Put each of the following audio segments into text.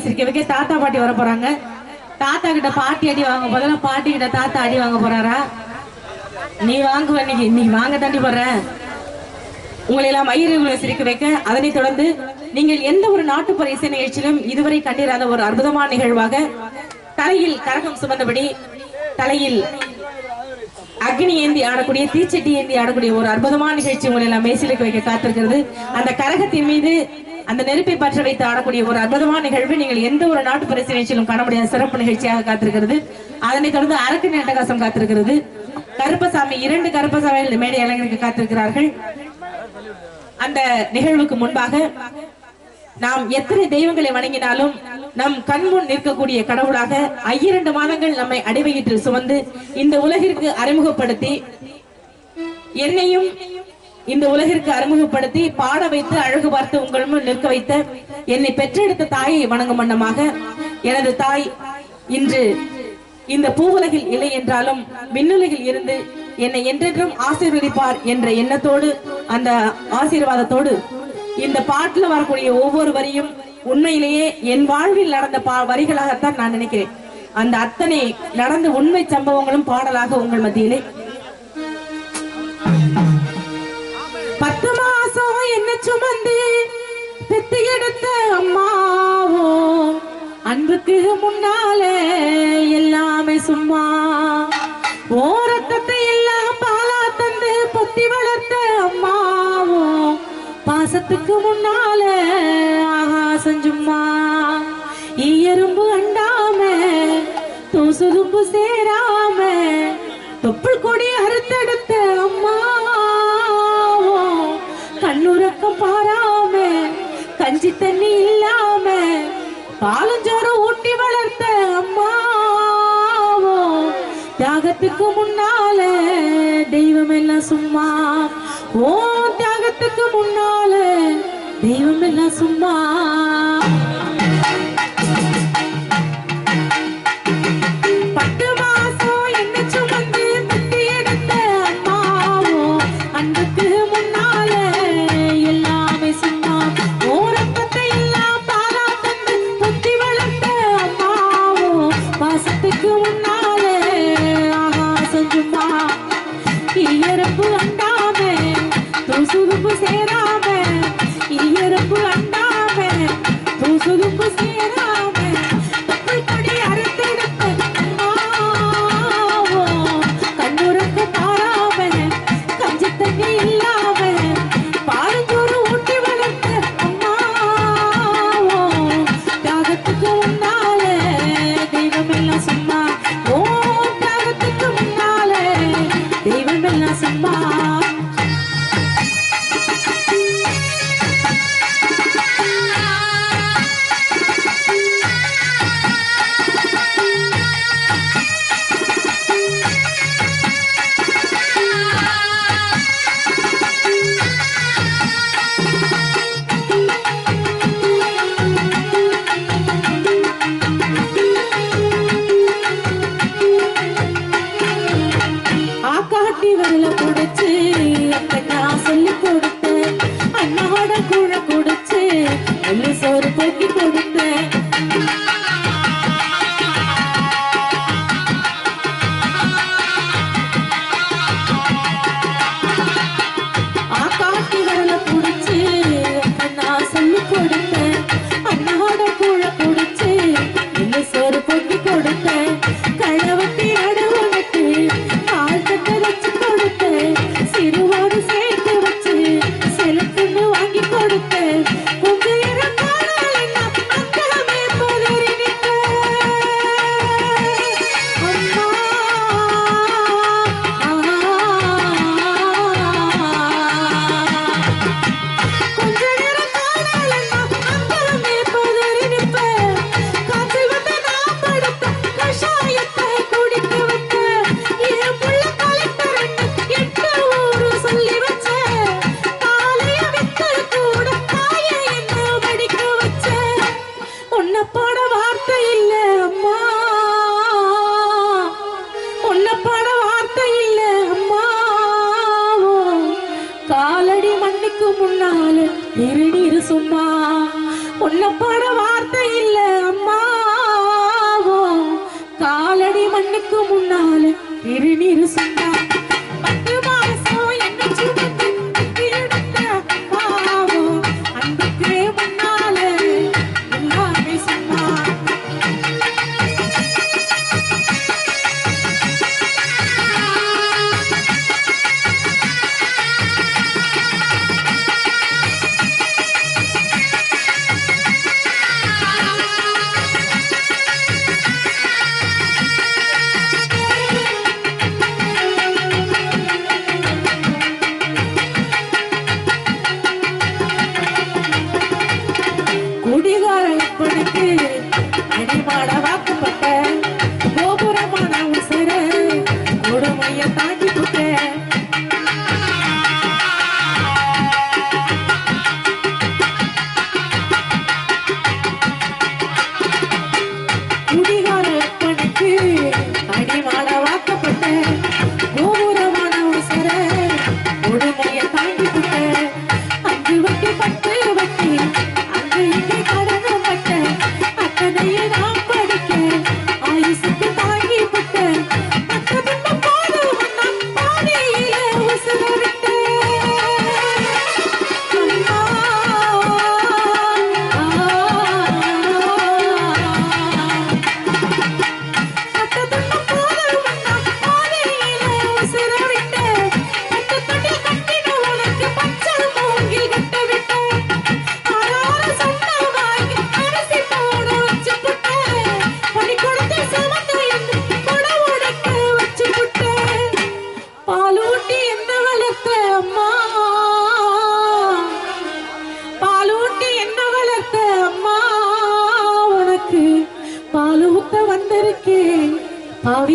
உங்களை சிரிக்க வைக்க தாத்தா பாட்டி வர போறாங்க. தாத்தா கிட்ட பாட்டி அடி வாங்க போதா பாட்டி கிட்ட தாத்தா அடி வாங்க போறாரா? நீ வாங்குவ இன்னைக்கு இன்னைக்கு வாங்க தாண்டி போற. உங்களை எல்லாம் மயிரை சிரிக்க வைக்க அதனைத் தொடர்ந்து நீங்கள் எந்த ஒரு நாட்டுப்புற இசை நிகழ்ச்சியிலும் இதுவரை கண்டிராத ஒரு அற்புதமான நிகழ்வாக தலையில் கரகம் சுமந்தபடி தலையில் அக்னி ஏந்தி ஆடக்கூடிய தீச்சட்டி ஏந்தி ஆடக்கூடிய ஒரு அற்புதமான நிகழ்ச்சி உங்களை எல்லாம் மேசிலுக்கு வைக்க காத்திருக்கிறது. அந்த கரகத்தின் மீது அந்த நெருப்பை பற்ற வைத்து ஆடக்கூடிய ஒரு அற்புதமான நிகழ்வு. நீங்கள் எந்த ஒரு நாட்டு பரிசு நிகழ்ச்சியிலும் காண முடியாத சிறப்பு நிகழ்ச்சியாக காத்திருக்கிறது. அதனைத் தொடர்ந்து அரக்கு நாட்டகாசம் காத்திருக்கிறது. கருப்பசாமி இரண்டு கருப்பசாமி மேடை இளைஞருக்கு காத்திருக்கிறார்கள். அந்த நிகழ்வுக்கு முன்பாக நாம் எத்தனை தெய்வங்களை வணங்கினாலும் நம் கண்முன் நிற்கக்கூடிய கடவுளாக ஐயிரண்டு மாதங்கள் நம்மை அடிவயிற்றில் சுமந்து இந்த உலகிற்கு அறிமுகப்படுத்தி என்னையும் இந்த உலகிற்கு அறிமுகப்படுத்தி பாட வைத்து அழகு பார்த்து உங்கள் முன் நிற்க வைத்த என்னை பெற்றெடுத்த தாயை வணங்கும் வண்ணமாக எனது தாய் இன்று இந்த பூவுலகில் இல்லை என்றாலும் விண்ணுலகில் இருந்து என்னை என்றென்றும் ஆசீர்வதிப்பார் என்ற எண்ணத்தோடு அந்த ஆசீர்வாதத்தோடு இந்த பாட்டுல வரக்கூடிய ஒவ்வொரு வரியும் உண்மையிலேயே என் வாழ்வில் நடந்த பா- வரிகளாகத்தான் நான் நினைக்கிறேன். அந்த அத்தனை நடந்த உண்மை சம்பவங்களும் பாடலாக உங்கள் மத்தியிலே சுமந்து பெத்து எடுத்த அம்மாவோ அன்புக்கு முன்னால எல்லாமே சும்மா. ஓ ரத்தத்தை எல்லாம் பாலா தந்து பொத்தி வளர்த்த அம்மாவோ பாசத்துக்கு முன்னால ஆகாசம் சும்மா. ஈயரும்பு அண்டாம தூசுதும்பு சேராம பாலஞ்சோறு ஊட்டி வளர்த்த அம்மாவோ தியாகத்துக்கு முன்னால தெய்வம் எல்லாம் சும்மா ஓ தியாகத்துக்கு முன்னால தெய்வம் எல்லாம் சும்மா. இயற்பு அண்டாம தூசுதும்பு சேராம இயறப்பு की पूरी திருநீர் சும்மா. உன்னப்பாட வார்த்தை இல்ல அம்மாவோ காலடி மண்ணுக்கு முன்னால திருநீர் சும்மா.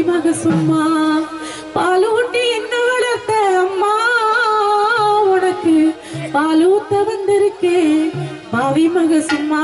பாவி சும்மா பாலூட்டி என்ன வளர்த்த அம்மா? உனக்கு பாலூத்த வந்திருக்கேன். பாவி மக சும்மா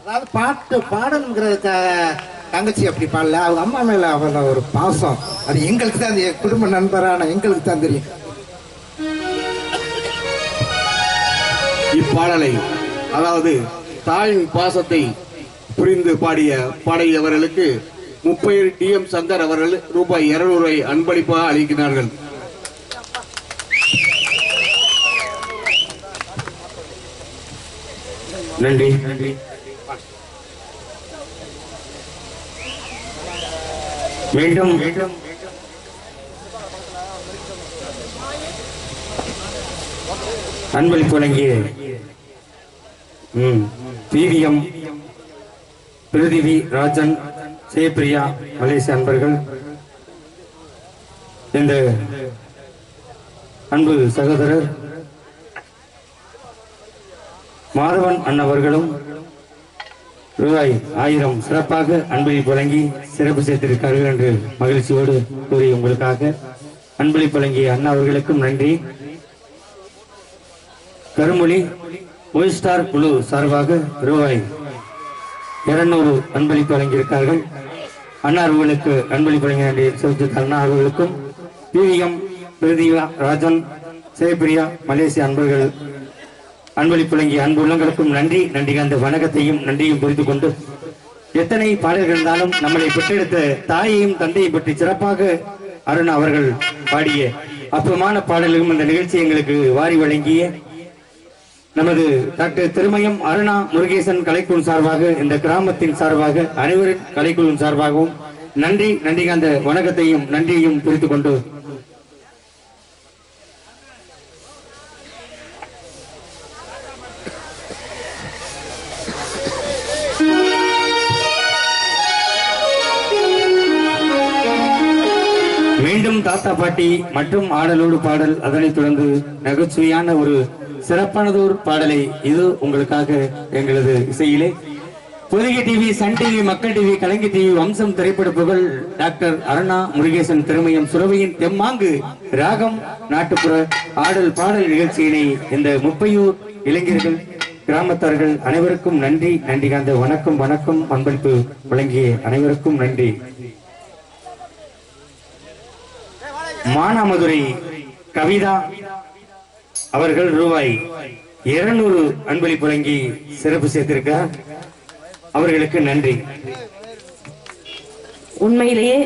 அதாவது பாட்டு பாடணுங்கிறதுக்காக தங்கச்சி அப்படி பாடல. அவங்க அம்மா மேல அவள ஒரு பாசம். அது எங்களுக்கு தான் அந்த குடும்ப நண்பரான எங்களுக்கு தான் தெரியும். இப்பாடலை அதாவது தாயின் பாசத்தை புரிந்து பாடிய பாடியவர்களுக்கு முப்பது டி. எம். சங்கர் அவர்கள் ரூபாய் இருநூறை அன்பளிப்பாக அளிக்கிறார்கள். நன்றி நன்றி. மீண்டும் மீண்டும் அன்பளிப்பு வழங்கிய பிவிஎம் பிரிதிவி ராஜன் ஜெயபிரியா மலேசிய அன்பர்கள் இந்த அன்பு சகோதரர் மாதவன் அண்ணவர்களும் ரூபாய் ஆயிரம் சிறப்பாக அன்பளிப்பு வழங்கி சிறப்பு சேர்த்திருக்கார்கள் என்று மகிழ்ச்சியோடு கூறி உங்களுக்காக அன்பளிப்பு வழங்கிய அண்ணா அவர்களுக்கும் நன்றி. கருமொழி ஒய் ஸ்டார் குழு சார்பாக ரூபாய் இருநூறு அன்பளிப்பு வழங்கியிருக்கார்கள் அண்ணா அவர்களுக்கு அன்பளிப்பு வழங்கிய நன்றி. செலுத்த அண்ணா அவர்களுக்கும் பிவிஎம் பிரதிவா ராஜன் ஜெயபிரியா மலேசிய அன்பர்கள் அன்பளி வழங்கிய அன்பு உள்ளங்களுக்கும் நன்றி. நன்றி அந்த வணக்கத்தையும் நன்றியும் புரிந்து கொண்டு எத்தனை பாடல்கள் இருந்தாலும் நம்மளை பெற்றெடுத்த தாயையும் தந்தையை பற்றி சிறப்பாக அருண் அவர்கள் பாடிய அற்புதமான பாடல்களும் இந்த நிகழ்ச்சி எங்களுக்கு வாரி வழங்கிய நமது டாக்டர் திருமயம் அருணா முருகேசன் கலைக்குழு சார்பாக இந்த கிராமத்தின் சார்பாக அனைவரின் கலைக்குழு சார்பாகவும் நன்றி நன்றி அந்த வணக்கத்தையும் நன்றியையும் புரிந்து கொண்டு மீண்டும் பாட்டி மற்றும் ஆடலோடு பாடல் அதனைத் தொடர்ந்து நகைச்சுவையான ஒரு சிறப்பானதோர் பாடலை இது உங்களுக்காக எங்களது இசையிலே. Pothigai TV Sun TV Makkal TV Kalaignar TV Vamsam திரைப்பட புகழ் டாக்டர் அருணா முருகேசன் திருமயம் சுரவையின் தெம்மாங்கு ராகம் நாட்டுப்புற ஆடல் பாடல் நிகழ்ச்சியினை இந்த முப்பையூர் இளைஞர்கள் கிராமத்தார்கள் அனைவருக்கும் நன்றி நன்றி காந்த வணக்கம் வணக்கம் பண்பளிப்பு வழங்கிய அனைவருக்கும் நன்றி. மானாமதுரை கவிதா அவர்கள் ரூபாய் இருநூறு அன்பளிப்பு வழங்கி சிறப்பு சேர்த்திருக்க அவர்களுக்கு நன்றி. உண்மையிலேயே?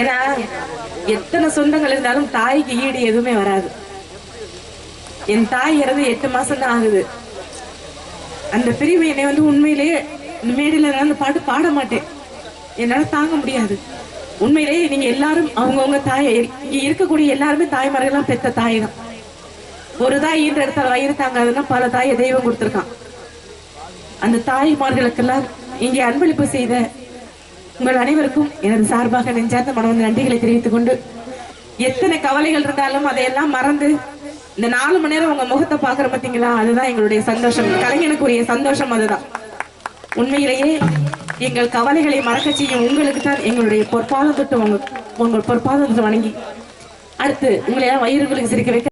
ஏன்னா எத்தனை சொந்தங்கள் இருந்தாலும் தாய்க்கு ஈடு எதுவுமே வராது. என் தாய் இறந்து எட்டு மாசம் தான் ஆகுது. அந்த பிரிவு என்னை வந்து உண்மையிலேயே இந்த மேடையில் நான் அந்த பாட்டு பாட மாட்டேன். என்னால் தாங்க முடியாது. உண்மையிலேயே நீங்க எல்லாரும் அவங்கவுங்க தாயை இங்கே இருக்கக்கூடிய எல்லாருமே தாய்மார்கள்லாம் பெத்த தாய் தான். ஒரு தாய் ஈன்ற இடத்துல வயிறு தாங்காதுன்னா பல தாயை தெய்வம் கொடுத்துருக்கான். அந்த தாய்மார்களுக்கெல்லாம் இங்கே அன்பளிப்பு செய்த உங்கள் அனைவருக்கும் எனது சார்பாக நெஞ்சார்ந்த மனம் நன்றிகளை தெரிவித்துக் கொண்டு எத்தனை கவலைகள் இருந்தாலும் அதையெல்லாம் மறந்து இந்த நாலு மணி நேரம் உங்க முகத்தை பாக்குற பாத்தீங்களா? அதுதான் எங்களுடைய சந்தோஷம். கலைஞனுக்குரிய சந்தோஷம் அதுதான். உண்மையிலேயே எங்கள் கவலைகளை மறக்க செய்யும் உங்களுக்கு தான் எங்களுடைய பொற்பாதம் தொட்டு உங்கள் பொற்பாதத்தை வணங்கி அடுத்து உங்களை எல்லாம் வயிறுகளுக்கு சிரிக்க வைக்க